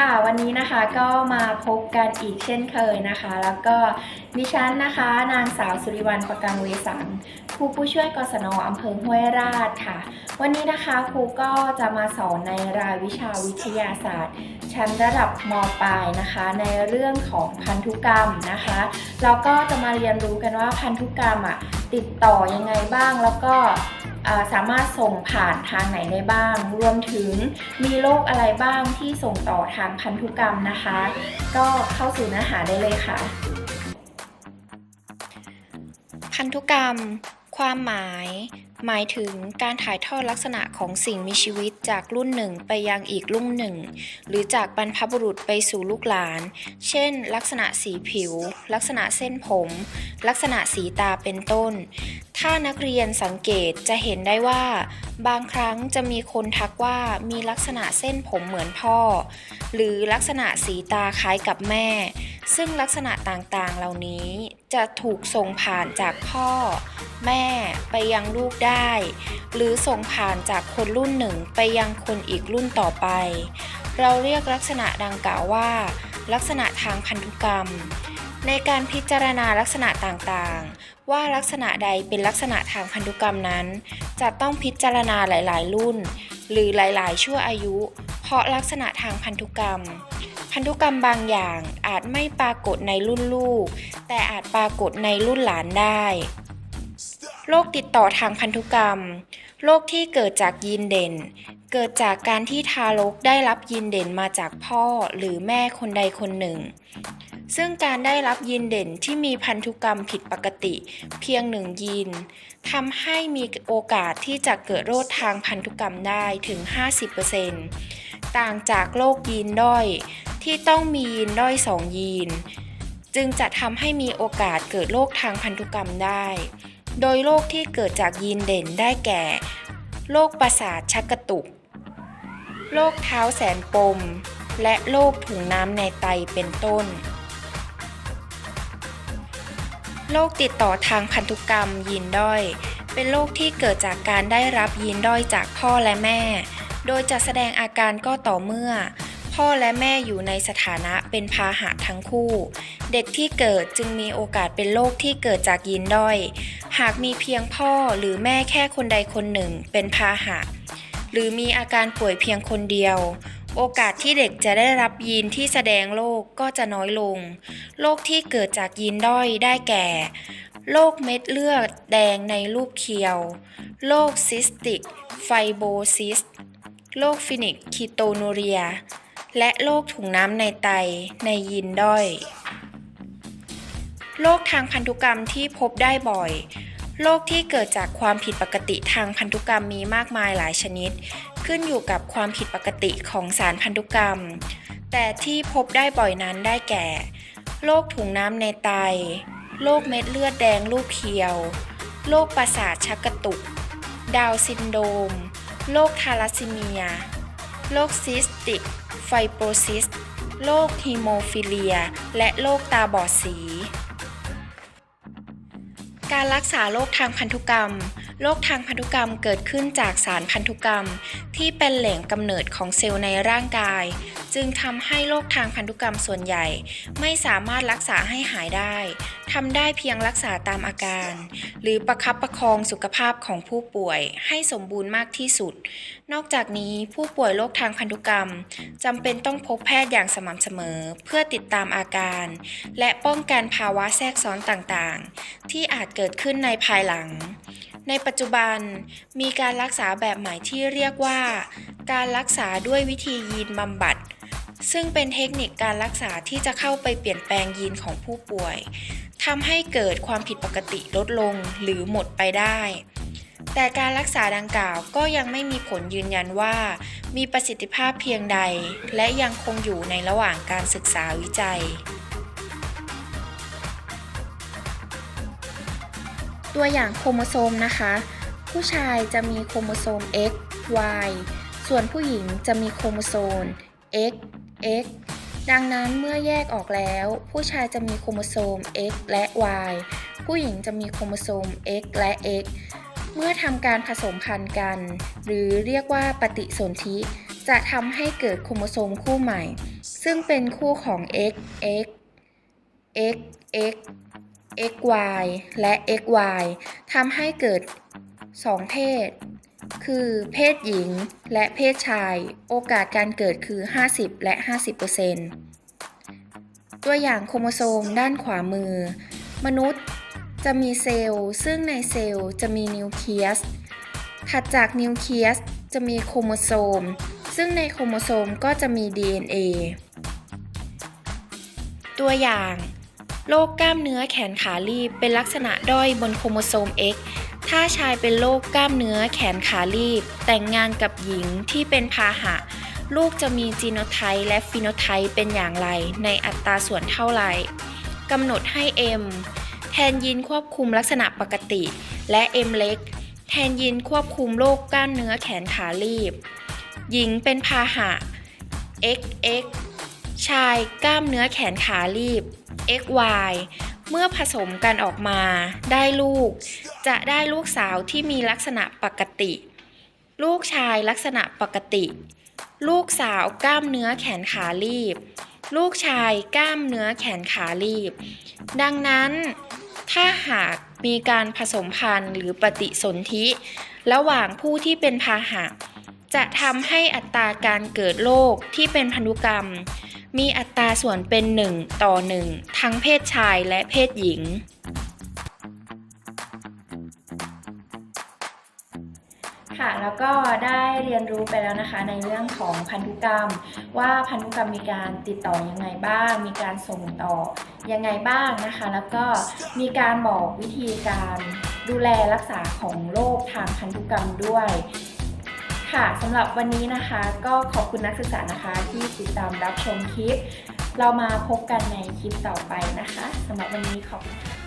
่ะ วันนี้นะคะก็มาพบกันอีกเช่นเคยนะคะ แล้วก็ดิฉันนะคะ นางสาวสุริวัลประกันเวสันครูผู้ช่วยกศนอำเภอห้วยราชค่ะ วันนี้นะคะครูก็จะมาสอนในรายวิชาวิทยาศาสตร์ ชั้นระดับมปลายนะคะ ในเรื่องของพันธุกรรมนะคะแล้วก็จะมาเรียนรู้กันว่าพันธุกรรมอะติดต่อยังไงบ้างแล้วก็ สามารถส่งผ่านทางไหนได้บ้าง รวมถึงมีโรคอะไรบ้างที่ส่งต่อทางพันธุกรรมนะคะ ก็เข้าสู่เนื้อหาได้เลยค่ะ พันธุกรรม ความหมาย หมายถึงการถ่ายทอดลักษณะของสิ่งมีชีวิตจากรุ่นหนึ่งไปยังอีกรุ่นหนึ่ง หรือจากบรรพบุรุษไปสู่ลูกหลาน เช่น ลักษณะสีผิว ลักษณะเส้นผม ลักษณะสีตาเป็นต้น ถ้านักเรียนสังเกตจะเห็นได้ว่า บางครั้งจะมีคนทักว่ามีลักษณะเส้นผมเหมือนพ่อ หรือลักษณะสีตาคล้ายกับแม่ ซึ่งลักษณะต่างๆ เหล่านี้ จะถูกส่งผ่านจากพ่อ แม่ไปยังลูกได้ หรือส่งผ่านจากคนรุ่นหนึ่งไปยังคนอีกรุ่นต่อไป เราเรียกลักษณะดังกล่าวว่า ลักษณะทางพันธุกรรม ในการพิจารณาลักษณะต่างๆ ว่าลักษณะใดเป็นลักษณะทางพันธุกรรมนั้น จะต้องพิจารณาหลายๆ รุ่น หรือหลายๆ ชั่วอายุ เพราะลักษณะทางพันธุกรรม พันธุกรรมบางอย่างอาจไม่ปรากฏในรุ่นลูก แต่อาจปรากฏในรุ่นหลานได้โรคติดต่อทางพันธุกรรม โรคที่เกิดจากยีนเด่น เกิดจากการที่ทารกได้รับยีนเด่นมาจากพ่อหรือแม่คนใดคนหนึ่ง ซึ่งการได้รับยีนเด่นที่มีพันธุกรรมผิดปกติ เพียงหนึ่งยีนทำให้มีโอกาสที่จะเกิดโรคทางพันธุกรรมได้ถึง 50%ต่างจากโรคยีนด้อย ที่ต้องมียีนด้อย 2 ยีน จึงจะทำให้มีโอกาสเกิดโรคทางพันธุกรรมได้ โดยโรคที่เกิดจากยีนเด่นได้แก่ โรคประสาทชักกระตุก โรคเท้าแสนปม และโรคถุงน้ำในไตเป็นต้นโรคติดต่อทางพันธุกรรมยีนด้อย เป็นโรคที่เกิดจากการได้รับยีนด้อยจากพ่อและแม่ โดยจะแสดงอาการก็ต่อเมื่อ พ่อและแม่อยู่ในสถานะเป็นพาหะทั้งคู่ เด็กที่เกิดจึงมีโอกาสเป็นโรคที่เกิดจากยีนด้อย หากมีเพียงพ่อหรือแม่แค่คนใดคนหนึ่งเป็นพาหะ หรือมีอาการป่วยเพียงคนเดียว โอกาสที่เด็กจะได้รับยีนที่แสดงโรคก็จะน้อยลง โรคที่เกิดจากยีนด้อยได้แก่โรคเม็ดเลือดแดงในรูปเคียว โรคซิสติกไฟโบซิส โรคฟินิกคีโตนูเรีย และโรคถุงน้ำในไตในยีนด้อยโรคทางพันธุกรรมที่พบได้บ่อยโรคที่เกิดจากความผิดปกติทางพันธุกรรมมีมากมายหลายชนิด ขึ้นอยู่กับความผิดปกติของสารพันธุกรรม แต่ที่พบได้บ่อยนั้นได้แก่โรคถุงน้ำในไตโรคเม็ดเลือดแดงรูปเคียวโรคประสาทชักกระตุก ดาวซินโดมโรคทาลัสซีเมีย โรคซิสติก ไฟโบรซิส โรคฮีโมฟิเลีย และโรคตาบอดสี การรักษาโรคทางพันธุกรรม โรคทางพันธุกรรมเกิดขึ้นจากสารพันธุกรรม ที่เป็นแหล่งกำเนิดของเซลล์ในร่างกาย จึงทำให้โรคทางพันธุกรรมส่วนใหญ่ ไม่สามารถรักษาให้หายได้ ทำได้เพียงรักษาตามอาการ หรือประคับประคองสุขภาพของผู้ป่วยให้สมบูรณ์มากที่สุด นอกจากนี้ผู้ป่วยโรคทางพันธุกรรมจำเป็นต้องพบแพทย์อย่างสม่ำเสมอเพื่อติดตามอาการ และป้องกันภาวะแทรกซ้อนต่างๆ ที่อาจเกิดขึ้นในภายหลัง ในปัจจุบันมีการรักษาแบบใหม่ที่เรียกว่า การรักษาด้วยวิธียีนบำบัดซึ่งเป็นเทคนิคการรักษาที่จะเข้าไปเปลี่ยนแปลงยีนของผู้ป่วย ทำให้เกิดความผิดปกติลดลงหรือหมดไปได้ แต่การรักษาดังกล่าวก็ยังไม่มีผลยืนยันว่า มีประสิทธิภาพเพียงใด และยังคงอยู่ในระหว่างการศึกษาวิจัย ตัวอย่างโครโมโซมนะคะ ผู้ชายจะมีโครโมโซม X Y ส่วนผู้หญิงจะมีโครโมโซม X X ดังนั้นเมื่อแยกออกแล้ว ผู้ชายจะมีโครโมโซม X และ Y ผู้หญิงจะมีโครโมโซม X และ X เมื่อทำการผสมพันธุ์กัน หรือเรียกว่าปฏิสนธิ จะทำให้เกิดโครโมโซมคู่ใหม่ ซึ่งเป็นคู่ของ x x x x x y และ x y ทำให้เกิด 2 เพศ คือเพศหญิงและเพศชาย โอกาสการเกิดคือ 50 และ 50%ตัวอย่างโครโมโซมด้านขวามือ มนุษย์จะมีเซลล์ ซึ่งในเซลล์จะมีนิวเคลียส ถัดจากนิวเคลียสจะมีโครโมโซม ซึ่งในโครโมโซมก็จะมี DNA ตัวอย่าง โรคกล้ามเนื้อแขนขาลีบเป็นลักษณะด้อยบนโครโมโซม X ถ้าชายเป็นโรคกล้ามเนื้อแขนขาลีบ แต่งงานกับหญิงที่เป็นพาหะ ลูกจะมีจีโนไทป์และฟีโนไทป์เป็นอย่างไร ในอัตราส่วนเท่าไหร่กำหนดให้ M แทนยีนควบคุมลักษณะปกติ และ M เล็ก แทนยีนควบคุมโรคกล้ามเนื้อแขนขาลีบ หญิงเป็นพาหะ XX ชายกล้ามเนื้อแขนขาลีบ XY เมื่อผสมกันออกมาได้ลูก จะได้ลูกสาวที่มีลักษณะปกติ ลูกชายลักษณะปกติ ลูกสาวกล้ามเนื้อแขนขาลีบ ลูกชายกล้ามเนื้อแขนขาลีบ ดังนั้นถ้าหากมีการผสมพันธุ์หรือปฏิสนธิ ระหว่างผู้ที่เป็นพาหะ จะทำให้อัตราการเกิดโรคที่เป็นพันธุกรรม มีอัตราส่วนเป็น 1 ต่อ 1 ทั้งเพศชายและเพศหญิง ค่ะ แล้วก็ได้เรียนรู้ไปแล้วนะคะ ในเรื่องของพันธุกรรม ว่าพันธุกรรมมีการติดต่อยังไงบ้าง มีการส่งต่อยังไงบ้างนะคะ แล้วก็มีการบอกวิธีการดูแลรักษาของโรคทางพันธุกรรมด้วยค่ะสำหรับวันนี้นะคะก็ขอบคุณนักศึกษานะคะ ที่ติดตามรับชมคลิป เรามาพบกันในคลิปต่อไปนะคะสำหรับวันนี้ขอบคุณค่ะ